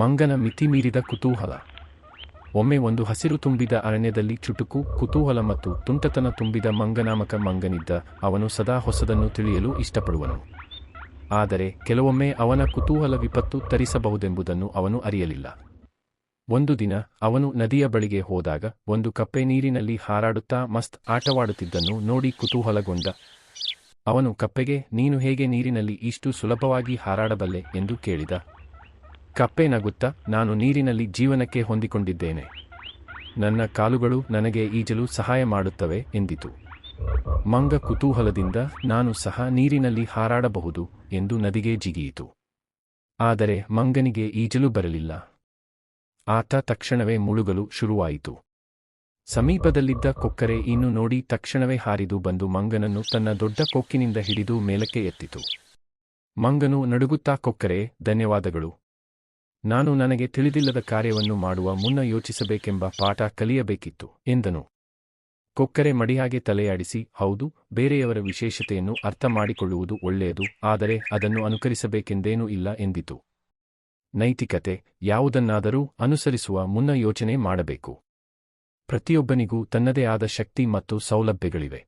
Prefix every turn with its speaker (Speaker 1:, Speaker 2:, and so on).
Speaker 1: ಮಂಗನ ಮಿತಿಮೀರಿದ ಕುತೂಹಲ. ಒಮ್ಮೆ ಒಂದು ಹಸಿರು ತುಂಬಿದ ಅರಣ್ಯದಲ್ಲಿ ಚುಟುಕು, ಕುತೂಹಲ ಮತ್ತು ತುಂಟತನ ತುಂಬಿದ ಮಂಗನಾಮಕ ಮಂಗನಿದ್ದ ಅವನು ಸದಾ ಹೊಸದನ್ನು ತಿಳಿಯಲು ಇಷ್ಟಪಡುವನು. ಆದರೆ ಕೆಲವೊಮ್ಮೆ ಅವನ ಕುತೂಹಲ ವಿಪತ್ತು ತರಿಸಬಹುದೆಂಬುದನ್ನು ಅವನು ಅರಿಯಲಿಲ್ಲ. ಒಂದು ದಿನ ಅವನು ನದಿಯ ಬಳಿಗೆ ಹೋದಾಗ ಒಂದು ಕಪ್ಪೆ ನೀರಿನಲ್ಲಿ ಹಾರಾಡುತ್ತಾ ಮಸ್ತ್ ಆಟವಾಡುತ್ತಿದ್ದನ್ನು ನೋಡಿ ಕುತೂಹಲಗೊಂಡ, ಅವನು ಕಪ್ಪೆಗೆ, ನೀನು ಹೇಗೆ ನೀರಿನಲ್ಲಿ ಇಷ್ಟು ಸುಲಭವಾಗಿ ಹಾರಾಡಬಲ್ಲೆ? ಎಂದು ಕೇಳಿದ. ಕಪ್ಪೆ ನಗುತ್ತಾ ನಾನು ನೀರಿನಲ್ಲಿ ಜೀವನಕ್ಕೆ ಹೊಂದಿಕೊಂಡಿದ್ದೇನೆ. ನನ್ನ ಕಾಲುಗಳು ನನಗೆ ಈಜಲು ಸಹಾಯ ಮಾಡುತ್ತವೆ ಎಂದಿತು. ಮಂಗ ಕುತೂಹಲದಿಂದ ನಾನು ಸಹ ನೀರಿನಲ್ಲಿ ಹಾರಾಡಬಹುದು ಎಂದು ನದಿಗೆ ಜಿಗಿಯಿತು. ಆದರೆ ಮಂಗನಿಗೆ ಈಜಲು ಬರಲಿಲ್ಲ. ಆತ ತಕ್ಷಣವೇ ಮುಳುಗಲು ಶುರುವಾಯಿತು. ಸಮೀಪದಲ್ಲಿದ್ದ ಕೊಕ್ಕರೆ ಇನ್ನು ನೋಡಿ ತಕ್ಷಣವೇ ಹಾರಿದು ಬಂದು ಮಂಗನನ್ನು ತನ್ನ ದೊಡ್ಡ ಕೊಕ್ಕಿನಿಂದ ಹಿಡಿದು ಮೇಲಕ್ಕೆ ಎತ್ತಿತು. ಮಂಗನು ನಡುಗುತ್ತಾ ಕೊಕ್ಕರೆ, ಧನ್ಯವಾದಗಳು. ನಾನು ನನಗೆ ತಿಳಿದಿಲ್ಲದ ಕಾರ್ಯವನ್ನು ಮಾಡುವ ಮುನ್ನ ಯೋಚಿಸಬೇಕೆಂಬ ಪಾಠ ಕಲಿಯಬೇಕಿತ್ತು, ಎಂದನು. ಕೊಕ್ಕರೆ ಮಡಿಯಾಗೆ ತಲೆಯಾಡಿಸಿ, ಹೌದು, ಬೇರೆಯವರ ವಿಶೇಷತೆಯನ್ನು ಅರ್ಥ ಮಾಡಿಕೊಳ್ಳುವುದು ಒಳ್ಳೆಯದು, ಆದರೆ ಅದನ್ನು ಅನುಕರಿಸಬೇಕೆಂದೇನೂ ಇಲ್ಲ ಎಂದಿತು. ನೈತಿಕತೆ ಯಾವುದನ್ನಾದರೂ ಅನುಸರಿಸುವ ಮುನ್ನ ಯೋಚನೆ ಮಾಡಬೇಕು. ಪ್ರತಿಯೊಬ್ಬನಿಗೂ ತನ್ನದೇ ಆದ ಶಕ್ತಿ ಮತ್ತು ಸೌಲಭ್ಯಗಳಿವೆ.